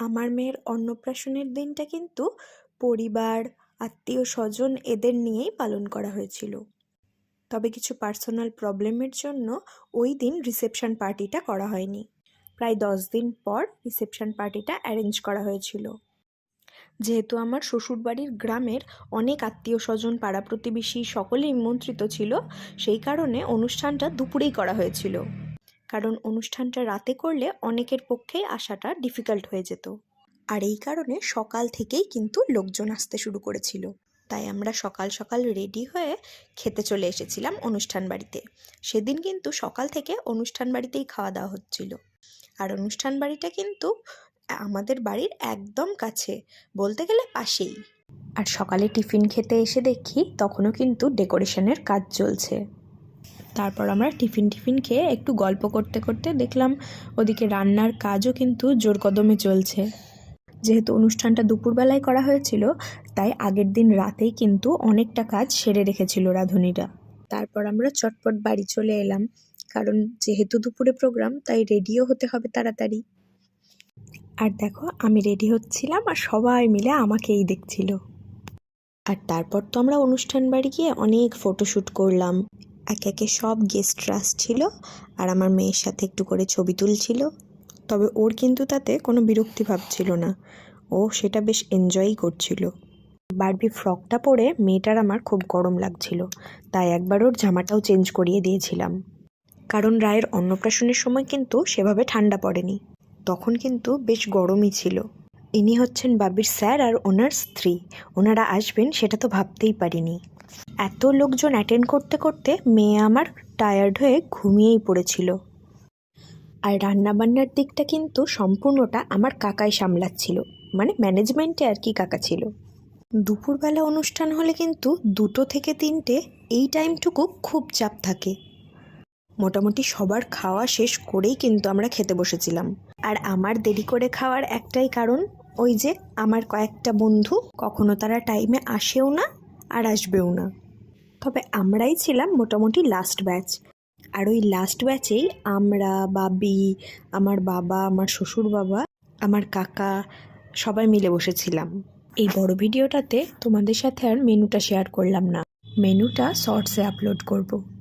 আমার মেয়ের অন্নপ্রাশনের দিনটা কিন্তু পরিবার, আত্মীয় স্বজন এদের নিয়েই পালন করা হয়েছিল। তবে কিছু পার্সোনাল প্রবলেমের জন্য ওই দিন রিসেপশন পার্টিটা করা হয়নি। প্রায় দশ দিন পর রিসেপশন পার্টিটা অ্যারেঞ্জ করা হয়েছিল। যেহেতু আমার শ্বশুরবাড়ির গ্রামের অনেক আত্মীয় স্বজন পাড়া প্রতিবেশী সকলেই নিমন্ত্রিত ছিল, সেই কারণে অনুষ্ঠানটা দুপুরেই করা হয়েছিল। কারণ অনুষ্ঠানটা রাতে করলে অনেকের পক্ষেই আসাটা ডিফিকাল্ট হয়ে যেত। আর এই কারণে সকাল থেকেই কিন্তু লোকজন আসতে শুরু করেছিল। তাই আমরা সকাল সকাল রেডি হয়ে খেতে চলে এসেছিলাম অনুষ্ঠান বাড়িতে। সেদিন কিন্তু সকাল থেকে অনুষ্ঠান বাড়িতেই খাওয়া দাওয়া হচ্ছিল। আর অনুষ্ঠান বাড়িটা কিন্তু আমাদের বাড়ির একদম কাছে, বলতে গেলে পাশেই। আর সকালে টিফিন খেতে এসে দেখি তখনও কিন্তু ডেকোরেশনের কাজ চলছে। তারপর আমরা টিফিন টিফিন খেয়ে একটু গল্প করতে করতে দেখলাম ওদিকে রান্নার কাজও কিন্তু জোর কদমে চলছে। যেহেতু অনুষ্ঠানটা দুপুরবেলায় করা হয়েছিল, তাই আগের দিন রাতেই কিন্তু অনেকটা কাজ সেরে রেখেছিল রাঁধুনিরা। তারপর আমরা চটপট বাড়ি চলে এলাম, কারণ যেহেতু দুপুরে প্রোগ্রাম, তাই রেডিও হতে হবে তাড়াতাড়ি। আর দেখো, আমি রেডি হচ্ছিলাম আর সবাই মিলে আমাকেই দেখছিল। আর তারপর তো আমরা অনুষ্ঠান বাড়ি গিয়ে অনেক ফটোশ্যুট করলাম। একে একে সব গেস্টরা আসছিল আর আমার মেয়ের সাথে একটু করে ছবি তুলছিল। তবে ওর কিন্তু তাতে কোনো বিরক্তি ভাব ছিল না। ও সেটা বেশ এনজয়ই করছিল। বারবি ফ্রকটা পরে মেয়েটার আমার খুব গরম লাগছিল, তাই একবার ওর জামাটাও চেঞ্জ করিয়ে দিয়েছিলাম। কারণ রায়ের অন্নপ্রাশনের সময় কিন্তু সেভাবে ঠান্ডা পড়েনি। তখন কিন্তু বেশ গরমই ছিল। ইনি হচ্ছেন বাবির স্যার আর ওনার স্ত্রী। ওনারা আসবেন সেটা তো ভাবতেই পারিনি। এত লোকজন অ্যাটেন্ড করতে করতে মেয়ে আমার টায়ার্ড হয়ে ঘুমিয়েই পড়েছিল। আর রান্নাবান্নার দিকটা কিন্তু সম্পূর্ণটা আমার কাকাই সামলাচ্ছিল মানে ম্যানেজমেন্টে আর কি কাকা ছিল। দুপুরবেলা অনুষ্ঠান হলে কিন্তু দুটো থেকে তিনটে এই টাইমটুকু খুব চাপ থাকে। মোটামুটি সবার খাওয়া শেষ করেই কিন্তু আমরা খেতে বসেছিলাম। আর আমার দেরি করে খাওয়ার একটাই কারণ, ওই যে আমার কয়েকটা বন্ধু কখনো তারা টাইমে আসেও না আর আসবেও না। তবে আমরাই ছিলাম মোটামুটি লাস্ট ব্যাচ আর ওই লাস্ট ব্যাচেই আমরা, বাবি, আমার বাবা, আমার শ্বশুর বাবা, আমার কাকা সবাই মিলে বসেছিলাম। এই বড় ভিডিওটাতে তোমাদের সাথে আর মেনুটা শেয়ার করলাম না। মেনুটা শর্টসে আপলোড করব।